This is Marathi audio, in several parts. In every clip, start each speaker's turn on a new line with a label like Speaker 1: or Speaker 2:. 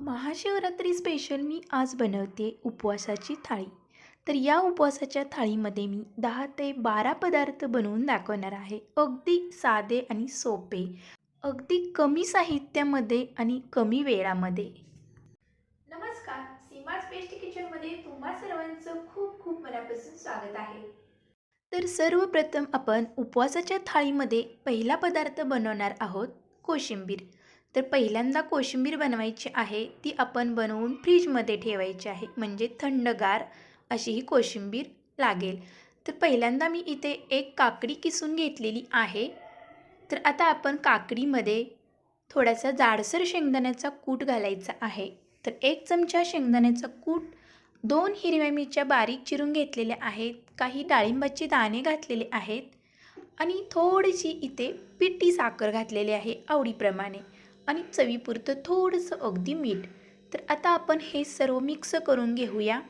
Speaker 1: महाशिवरात्री स्पेशल मी आज बनवते उपवासाची थाळी. तर या उपवासाच्या थाळीमध्ये मी दहा ते बारा पदार्थ बनवून दाखवणार आहे. अगदी साधे आणि सोपे. अगदी कमी साहित्यामध्ये आणि कमी वेळामध्ये. नमस्कार. सीमाज बेस्ट किचनमध्ये तुम्हा सर्वांचं खूप खूप मनापासून स्वागत आहे. तर सर्वप्रथम आपण उपवासाच्या थाळीमध्ये पहिला पदार्थ बनवणार आहोत कोशिंबीर. तर पहिल्यांदा कोशिंबीर बनवायची आहे ती आपण बनवून फ्रीजमध्ये ठेवायची आहे म्हणजे थंडगार अशी ही कोशिंबीर लागेल. तर पहिल्यांदा मी इथे एक काकडी किसून घेतलेली आहे. तर आता आपण काकडीमध्ये थोडासा जाडसर शेंगदाण्याचा कूट घालायचा आहे. तर एक चमचा शेंगदाण्याचा कूट दोन हिरव्या मिरच्या बारीक चिरून घेतलेल्या आहेत काही डाळिंबाचे दाणे घातलेले आहेत आणि थोडीशी इथे पिठी साखर घातलेली आहे आवडीप्रमाणे. आणि चवीपुरतं थोडंसं अगदी मीठ. तर आता आपण हे सर्व मिक्स करून घेऊया.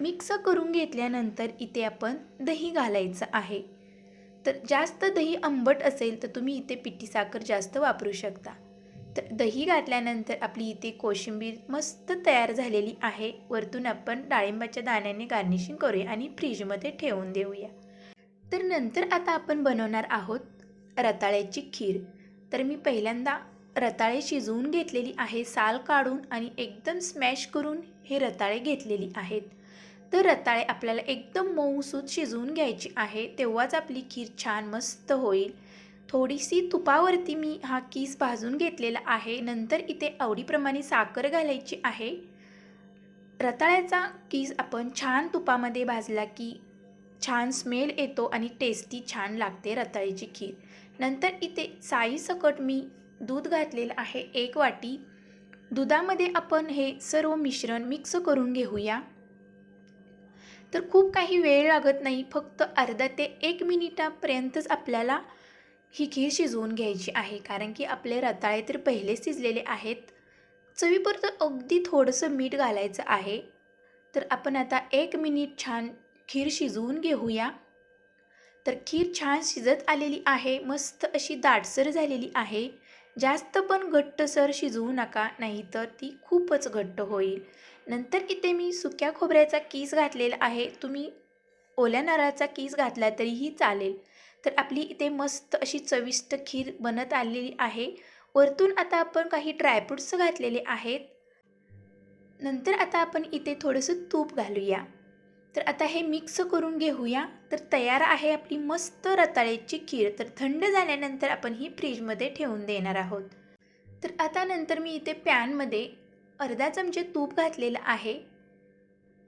Speaker 1: मिक्स करून घेतल्यानंतर इथे आपण दही घालायचं आहे. तर जास्त दही आंबट असेल तर तुम्ही इथे पिठी साखर जास्त वापरू शकता. तर दही घातल्यानंतर आपली इथे कोशिंबीर मस्त तयार झालेली आहे. वरतून आपण डाळिंबाच्या दाण्याने गार्निशिंग करूया आणि फ्रीजमध्ये ठेवून देऊया. तर नंतर आता आपण बनवणार आहोत रताळ्याची खीर. तर मी पहिल्यांदा रताळे शिजवून घेतलेली आहे साल काढून आणि एकदम स्मॅश करून हे रताळे घेतलेली आहेत. तर रताळे आपल्याला एकदम मऊसूत शिजवून घ्यायची आहे तेव्हाच आपली खीर छान मस्त होईल. थोडीशी तुपावरती मी हा कीस भाजून घेतलेला आहे नंतर इथे आवडीप्रमाणे साखर घालायची आहे. रताळ्याचा कीस आपण छान तुपामध्ये भाजला की छान स्मेल येतो आणि टेस्टी छान लागते रताळ्याची खीर. नंतर इथे साईसकट मी दूध घातलेलं आहे एक वाटी. दुधामध्ये आपण हे सर्व मिश्रण मिक्स करून घेऊया. तर खूप काही वेळ लागत नाही फक्त अर्धा ते एक मिनिटापर्यंतच आपल्याला ही खीर शिजवून घ्यायची आहे कारण की आपले रताळे तर पहिले शिजलेले आहेत. चवीपुरतं अगदी थोडंसं मीठ घालायचं आहे. तर आपण आता एक मिनिट छान खीर शिजवून घेऊया. तर खीर छान शिजत आलेली आहे मस्त अशी दाटसर झालेली आहे. जास्त पण घट्टसर शिजवू नका नाहीतर ती खूपच घट्ट होईल. नंतर इथे मी सुक्या खोबऱ्याचा कीस घातलेला आहे. तुम्ही ओल्या नारळाचा कीस घातला तरीही चालेल. तर आपली इथे मस्त अशी चविष्ट खीर बनत आलेली आहे. वरतून आता आपण काही ड्रायफ्रूट्स घातलेले आहेत. नंतर आता आपण इथे थोडंसं तूप घालूया. तर आता हे मिक्स करून घेऊया. तर तयार आहे आपली मस्त रताळ्याची खीर. तर थंड झाल्यानंतर आपण ही फ्रीजमध्ये ठेवून देणार आहोत. तर आता नंतर मी इथे पॅनमध्ये अर्धा चमचे तूप घातलेलं आहे.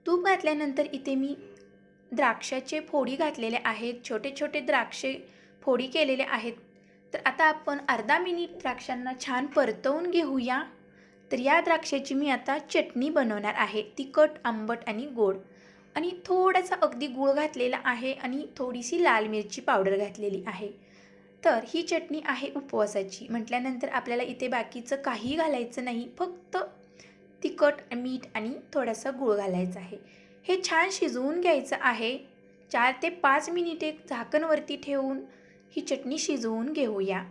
Speaker 1: तूप घातल्यानंतर इथे मी द्राक्षाचे फोडी घातलेले आहेत. छोटे छोटे द्राक्षे फोडी केलेले आहेत. तर आता आपण अर्धा मिनिट द्राक्षांना छान परतवून घेऊया. तर या द्राक्षाची मी आता चटणी बनवणार आहे. तिखट आंबट आणि गोड. आणि थोडासा अगदी गूळ घातलेला आहे आणि थोडीशी लाल मिरची पावडर घातलेली आहे. तर ही चटणी आहे उपवासाची. म्हटल्यानंतर आपल्याला इथे बाकीचं काही घालायचं नाही फक्त तिखट मीठ आणि थोडासा गूळ घालायचा आहे. हे छान शिजवून घ्यायचं आहे. चार ते पाच मिनिटे झाकणवरती ठेवून ही चटणी शिजवून घेऊया.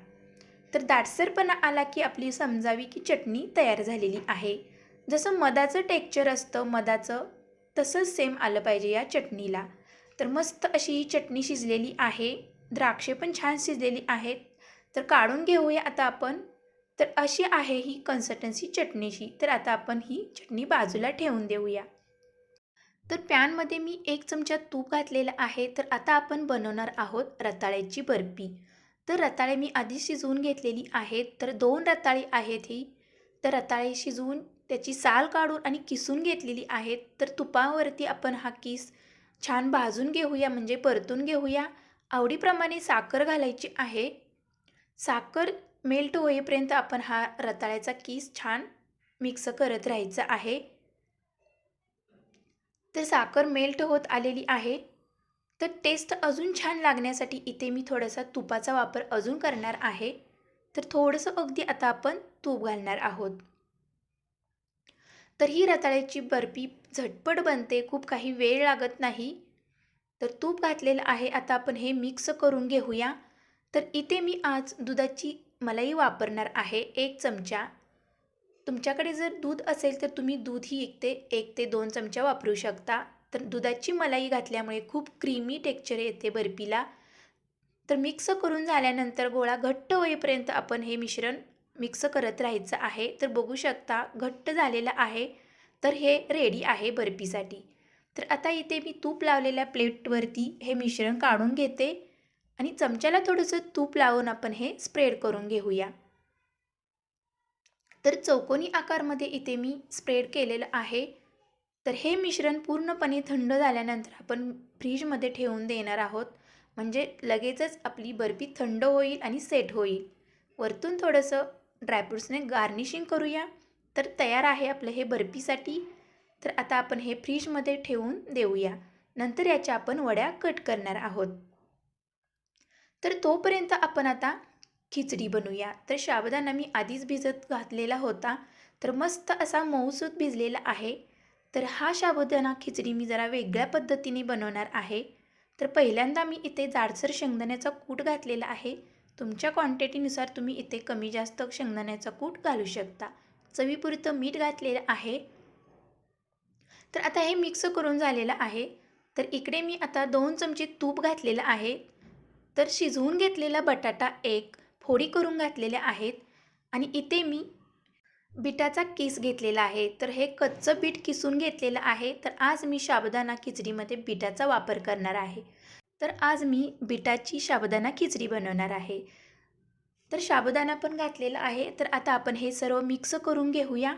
Speaker 1: तर दाटसरपणा आला की आपली समजावी की चटणी तयार झालेली आहे. जसं मधाचं टेक्चर असतं मधाचं तसंच सेम आलं पाहिजे या चटणीला. तर मस्त अशी ही चटणी शिजलेली आहे. द्राक्षे पण छान शिजलेली आहेत. तर काढून घेऊया आता आपण. तर अशी आहे ही कन्सिस्टन्सी चटणीची. तर आता आपण ही चटणी बाजूला ठेवून देऊया. तर पॅनमध्ये मी एक चमचा तूप घातलेलं आहे. तर आता आपण बनवणार आहोत रताळ्याची बर्फी. तर रताळे मी आधी शिजवून घेतलेली आहेत. तर दोन रताळी आहेत ही. तर रताळे शिजवून त्याची साल काढून आणि किसून घेतलेली आहेत. तर तुपावरती आपण हा किस छान भाजून घेऊया म्हणजे परतून घेऊया. आवडीप्रमाणे साखर घालायची आहे. साखर मेल्ट होईपर्यंत आपण हा रताळ्याचा किस छान मिक्स करत राहायचा आहे. तर साखर मेल्ट होत आलेली आहे. तर टेस्ट अजून छान लागण्यासाठी इथे मी थोडासा तुपाचा वापर अजून करणार आहे. तर थोडंसं अगदी आता आपण तूप घालणार आहोत. तर ही रताळ्याची बर्फी झटपट बनते खूप काही वेळ लागत नाही. तर तूप घातलेलं आहे आता आपण हे मिक्स करून घेऊया. तर इथे मी आज दुधाची मलाई वापरणार आहे एक चमचा. तुमच्याकडे जर दूध असेल तर तुम्ही दूधही एक ते एक ते दोन चमचा वापरू शकता. तर दुधाची मलाई घातल्यामुळे खूप क्रीमी टेक्चर येते बर्फीला. तर मिक्स करून झाल्यानंतर गोळा घट्ट होईपर्यंत आपण हे मिश्रण मिक्स करत राहायचं आहे. तर बघू शकता घट्ट झालेलं आहे. तर हे रेडी आहे बर्फीसाठी. तर आता इथे मी तूप लावलेल्या प्लेटवरती हे मिश्रण काढून घेते आणि चमच्याला थोडंसं तूप लावून आपण हे स्प्रेड करून घेऊया. तर चौकोनी आकारमध्ये इथे मी स्प्रेड केलेलं आहे. तर हे मिश्रण पूर्णपणे थंड झाल्यानंतर आपण फ्रीजमध्ये ठेवून देणार आहोत. म्हणजे लगेचच आपली बर्फी थंड होईल आणि सेट होईल. वरतून थोडंसं ड्रायफ्रूट्सने गार्निशिंग करूया. तर तयार आहे आपलं हे बर्फीसाठी. तर आता आपण हे फ्रीजमध्ये ठेवून देऊया. नंतर याच्या आपण वड्या कट करणार आहोत. तर तोपर्यंत आपण आता खिचडी बनवूया. तर शाबदाना मी आधीच भिजत घातलेला होता. तर मस्त असा मऊसूत भिजलेला आहे. तर हा शाबदाना खिचडी मी जरा वेगळ्या पद्धतीने बनवणार आहे. तर पहिल्यांदा मी इथे जाडसर शेंगदाण्याचा कूट घातलेला आहे. तुमच्या क्वांटिटीनुसार तुम्ही इथे कमी जास्त शेंगदाण्याचा कूट घालू शकता. चवीपुरतं मीठ घातलेलं आहे. तर आता हे मिक्स करून झालेलं आहे. तर इकडे मी आता दोन चमचे तूप घातलेलं आहे. तर शिजवून घेतलेला बटाटा एक फोडी करून घातलेल्या आहेत. आणि इथे मी बिटाचा किस घेतलेला आहे. तर हे कच्चं बीट किसून घेतलेलं आहे. तर आज मी साबुदाणा खिचडीमध्ये बिटाचा वापर करणार आहे. तर आज मी बिटाची साबुदाणा खिचडी बनवणार आहे. तर साबुदाणा पण घातलेला आहे. तर आता आपण हे सर्व मिक्स करून घेऊया.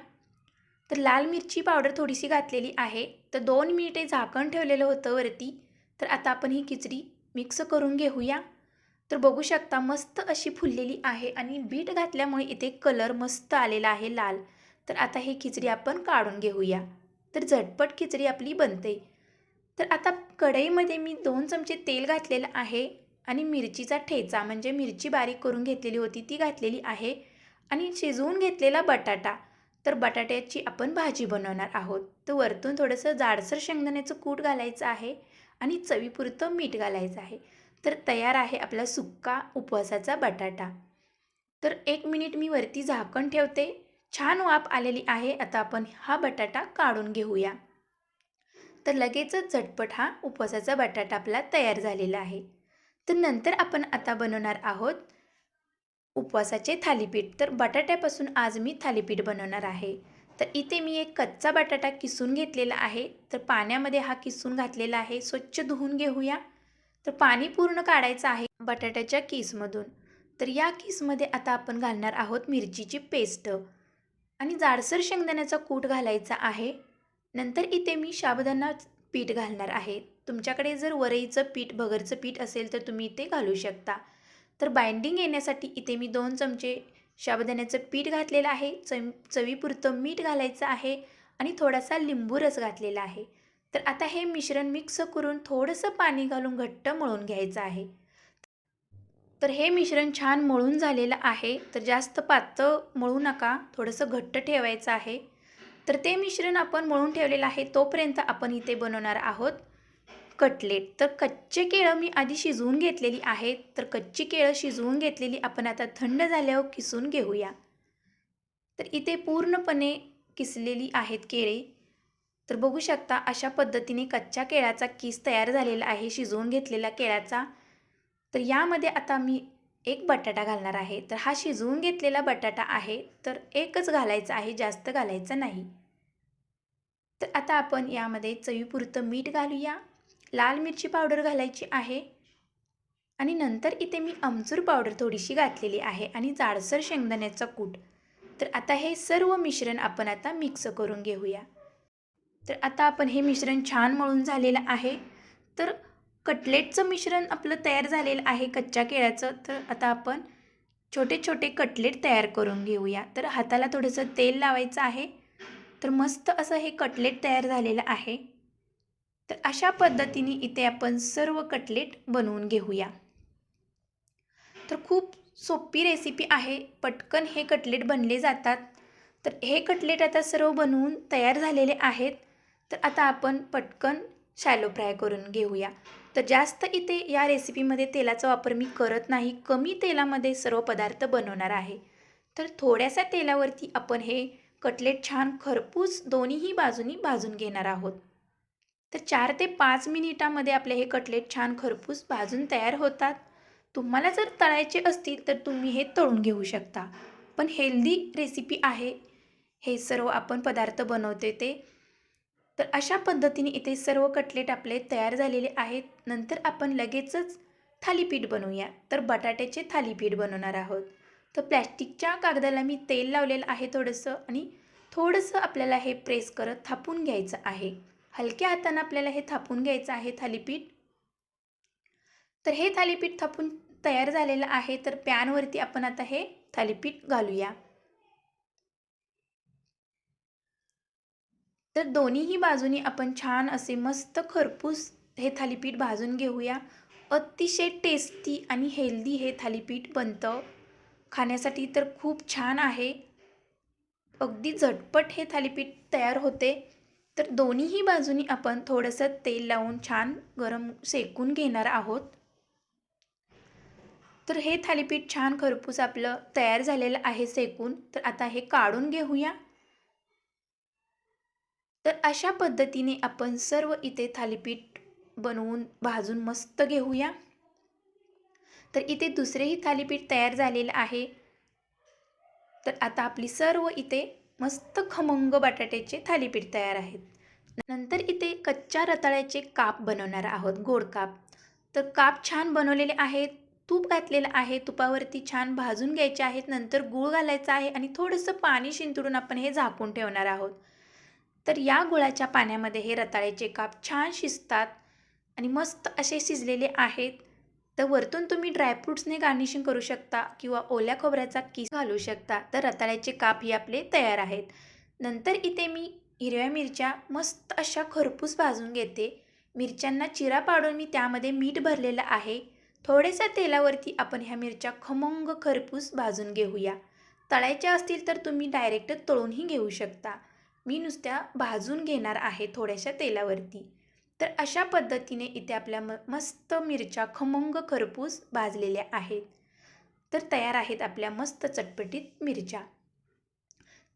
Speaker 1: तर लाल मिरची पावडर थोडीशी घातलेली आहे. तर दोन मिनिटे झाकण ठेवलेलं होतं वरती. तर आता आपण ही खिचडी मिक्स करून घेऊया. तर बघू शकता मस्त अशी फुललेली आहे आणि बीट घातल्यामुळे इथे कलर मस्त आलेला आहे लाल. तर आता ही खिचडी आपण काढून घेऊया. तर झटपट खिचडी आपली बनते. तर आता कढईमध्ये मी दोन चमचे तेल घातलेलं आहे आणि मिरचीचा ठेचा म्हणजे मिरची बारीक करून घेतलेली होती ती घातलेली आहे. आणि शिजवून घेतलेला बटाटा. तर बटाट्याची आपण भाजी बनवणार आहोत. तर वरतून थोडंसं जाडसर शेंगदाण्याचं कूट घालायचं आहे आणि चवीपुरतं मीठ घालायचं आहे. तर तयार आहे आपला सुक्का उपवासाचा बटाटा. तर एक मिनिट मी वरती झाकण ठेवते. छान वाफ आलेली आहे. आता आपण हा बटाटा काढून घेऊया. तर लगेचच झटपट हा उपवासाचा बटाटा आपला तयार झालेला आहे. तर नंतर आपण आता बनवणार आहोत उपवासाचे थालीपीठ. तर बटाट्यापासून आज मी थालीपीठ बनवणार आहे. तर इथे मी एक कच्चा बटाटा किसून घेतलेला आहे. तर पाण्यामध्ये हा किसून घातलेला आहे. स्वच्छ धुवून घेऊया. तर पाणी पूर्ण काढायचं आहे बटाट्याच्या किसमधून. तर या किसमध्ये आता आपण घालणार आहोत मिरचीची पेस्ट. आणि जाडसर शेंगदाण्याचा कूट घालायचा आहे. नंतर इथे मी साबुदाणा पीठ घालणार आहे. तुमच्याकडे जर वरईचं पीठ भगरचं पीठ असेल तर तुम्ही इथे घालू शकता. तर बाइंडिंग येण्यासाठी इथे मी दोन चमचे शाबदाण्याचं पीठ घातलेलं आहे. चम चवीपुरतं मीठ घालायचं आहे आणि थोडासा लिंबू रस घातलेला आहे. तर आता हे मिश्रण मिक्स करून थोडंसं पाणी घालून घट्ट मळून घ्यायचं आहे. तर हे मिश्रण छान मळून झालेलं आहे. तर जास्त पातळ मळू नका. थोडंसं घट्ट ठेवायचं आहे. तर ते मिश्रण आपण मळून ठेवलेलं आहे तोपर्यंत आपण इथे बनवणार आहोत कटलेट. तर कच्चे केळं मी आधी शिजवून घेतलेली आहेत. तर कच्ची केळं शिजवून घेतलेली आपण आता थंड झाल्यावर किसून घेऊया. तर इथे पूर्णपणे किसलेली आहेत केळे. तर बघू शकता अशा पद्धतीने कच्च्या केळ्याचा किस तयार झालेला आहे शिजवून घेतलेला केळ्याचा तर यामध्ये आता मी एक बटाटा घालणार आहे. तर हा शिजवून घेतलेला बटाटा आहे. तर एकच घालायचा आहे जास्त घालायचं नाही. तर आता आपण यामध्ये चवीपुरतं मीठ घालूया. लाल मिरची पावडर घालायची आहे. आणि नंतर इथे मी आमचूर पावडर थोडीशी घातलेली आहे आणि जाडसर शेंगदाण्याचा कूट. तर आता हे सर्व मिश्रण आपण आता मिक्स करून घेऊया. तर आता आपण हे मिश्रण छान मळून झालेलं आहे. तर कटलेटचं मिश्रण आपलं तयार झालेलं आहे कच्च्या केळ्याचं. तर आता आपण छोटे छोटे कटलेट तयार करून घेऊया. तर हाताला थोडंसं तेल लावायचं आहे. तर मस्त असं हे कटलेट तयार झालेलं आहे. तर अशा पद्धतीने इथे आपण सर्व कटलेट बनवून घेऊया. तर खूप सोपी रेसिपी आहे. पटकन हे कटलेट बनले जातात. तर हे कटलेट आता सर्व बनवून तयार झालेले आहेत. तर आता आपण पटकन शॅलो फ्राय करून घेऊया. तर जास्त इथे या रेसिपीमध्ये तेलाचा वापर मी करत नाही. कमी तेलामध्ये सर्व पदार्थ बनवणार आहे. तर थोड्याशा तेलावरती आपण हे कटलेट छान खरपूस दोन्हीही बाजूनी भाजून घेणार आहोत. तर चार ते पाच मिनिटामध्ये आपले हे कटलेट छान खरपूस भाजून तयार होतात. तुम्हाला जर तळायचे असतील तर तुम्ही हे तळून घेऊ शकता. पण हेल्दी रेसिपी आहे. हे सर्व आपण पदार्थ बनवते ते. तर अशा पद्धतीने इथे सर्व कटलेट आपले तयार झालेले आहेत. नंतर आपण लगेचच थालीपीठ बनवूया. तर बटाट्याचे थालीपीठ बनवणार आहोत. तर प्लॅस्टिकच्या कागदाला मी तेल लावलेलं आहे थोडंसं आणि थोडंसं आपल्याला हे प्रेस करत थापून घ्यायचं आहे. हलक्या हातानं आपल्याला हे थापून घ्यायचं आहे थालीपीठ. तर हे थालीपीठ थापून तयार झालेलं आहे तर पॅनवरती आपण आता हे थालीपीठ घालूया. तर दोन्हीही बाजूनी आपण छान असे मस्त खरपूस हे थालीपीठ भाजून घेऊया. अतिशय टेस्टी आणि हेल्दी हे थालीपीठ बनतं. खाण्यासाठी तर खूप छान आहे. अगदी झटपट हे थालीपीठ तयार होते. तर दोन्हीही बाजूनी आपण थोडंसं तेल लावून छान गरम शेकून घेणार आहोत. तर हे थालीपीठ छान खरपूस आपलं तयार झालेलं आहे शेकून तर आता हे काढून घेऊया. तर अशा पद्धतीने आपण सर्व इथे थालीपीठ बनवून भाजून मस्त घेऊया. तर इथे दुसरेही थालीपीठ तयार झालेलं आहे. तर आता आपली सर्व इथे मस्त खमंग बटाट्याचे थालीपीठ तयार आहेत. नंतर इथे कच्च्या रताळ्याचे काप बनवणार आहोत गोड काप. तर काप छान बनवलेले आहेत तूप घातलेलं आहे तुपावरती छान भाजून घ्यायचे आहेत नंतर गूळ घालायचं आहे आणि थोडंसं पाणी शिंतडून आपण हे झाकून ठेवणार आहोत. तर या गुळाच्या पाण्यामध्ये हे रताळ्याचे काप छान शिजतात आणि मस्त असे शिजलेले आहेत. तर वरतून तुम्ही ड्रायफ्रूट्सने गार्निशिंग करू शकता किंवा ओल्या खोबऱ्याचा किस घालू शकता. तर रताळ्याचे काप हे आपले तयार आहेत. नंतर इथे मी हिरव्या मिरच्या मस्त अशा खरपूस भाजून घेते. मिरच्यांना चिरा पाडून मी त्यामध्ये मीठ भरलेलं आहे. थोड्याशा तेलावरती आपण ह्या मिरच्या खमंग खरपूस भाजून घेऊया. तळायच्या असतील तर तुम्ही डायरेक्ट तळूनही घेऊ शकता. मी नुसत्या भाजून घेणार आहे थोड्याशा तेलावरती. तर अशा पद्धतीने इथे आपल्या म मस्त मिरच्या खमंग खरपूस भाजलेल्या आहेत. तर तयार आहेत आपल्या मस्त चटपटीत मिरच्या.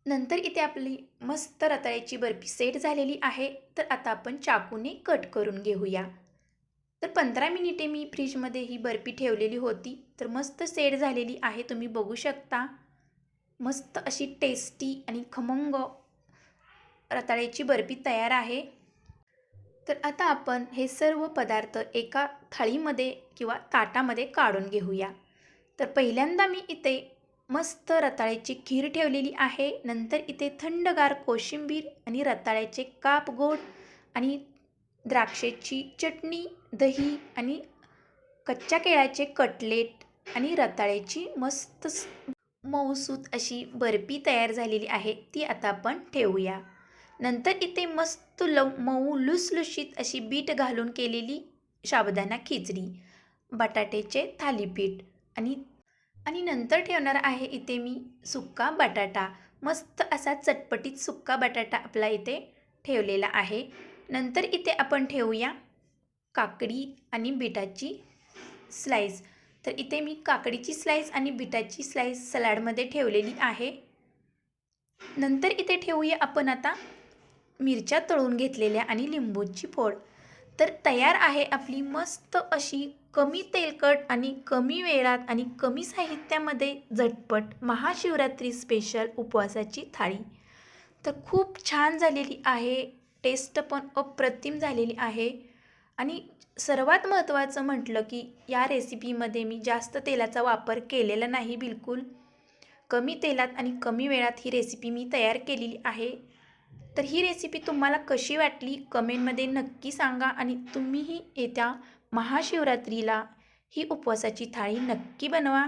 Speaker 1: नंतर इथे आपली मस्त रताळ्याची बर्फी सेट झालेली आहे. तर आता आपण चाकूने कट करून घेऊया. तर पंधरा मिनिटे मी फ्रीजमध्ये ही बर्फी ठेवलेली होती. तर मस्त सेट झालेली आहे. तुम्ही बघू शकता. मस्त अशी टेस्टी आणि खमंग रताळ्याची बर्फी तयार आहे. तर आता आपण हे सर्व पदार्थ एका थाळीमध्ये किंवा ताटामध्ये काढून घेऊया. तर पहिल्यांदा मी इथे मस्त रताळ्याची खीर ठेवलेली आहे. नंतर इथे थंडगार कोशिंबीर आणि रताळ्याचे काप गोड आणि द्राक्षेची चटणी दही आणि कच्च्या केळाचे कटलेट आणि रताळ्याची मस्त मऊसूत अशी बर्फी तयार झालेली आहे. ती आता आपण ठेवूया. नंतर इथे मस्त लव मऊ लुसलुशीत अशी बीट घालून केलेली शाबदाना खिचडी बटाट्याचे थालीपीठ आणि आणि नंतर ठेवणार आहे इथे मी सुक्का बटाटा. मस्त असा चटपटीत सुक्का बटाटा आपला इथे ठेवलेला आहे. नंतर इथे आपण ठेवूया काकडी आणि बिटाची स्लाईस तर इथे मी काकडीची स्लाईस आणि बिटाची स्लाईस सलाडमध्ये ठेवलेली आहे. नंतर इथे ठेवूया आपण आता मिरच्या तळून घेतलेल्या आणि लिंबूची फोड. तर तयार आहे आपली मस्त अशी कमी तेलकट आणि कमी वेळात आणि कमी साहित्यामध्ये झटपट महाशिवरात्री स्पेशल उपवासाची थाळी. तर खूप छान झालेली आहे टेस्ट पण अप्रतिम झालेली आहे. आणि सर्वात महत्त्वाचं म्हटलं की या रेसिपीमध्ये मी जास्त तेलाचा वापर केलेला नाही बिलकुल. कमी तेलात आणि कमी वेळात ही रेसिपी मी तयार केलेली आहे. तर ही रेसिपी तुम्हाला कशी वाटली? कमेंटमध्ये नक्की सांगा आणि तुम्हीही येत्या महाशिवरात्रीला ही उपवासाची थाळी नक्की बनवा.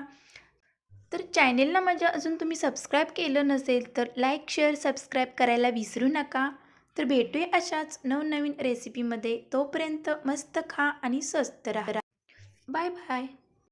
Speaker 1: तर चॅनेलला माझ्या अजून तुम्ही सबस्क्राईब केलं नसेल तर लाईक शेअर सबस्क्राईब करायला विसरू नका. तर भेटूया अशाच नवनवीन रेसिपीमध्ये तोपर्यंत मस्त खा आणि स्वस्त राहा. Bye bye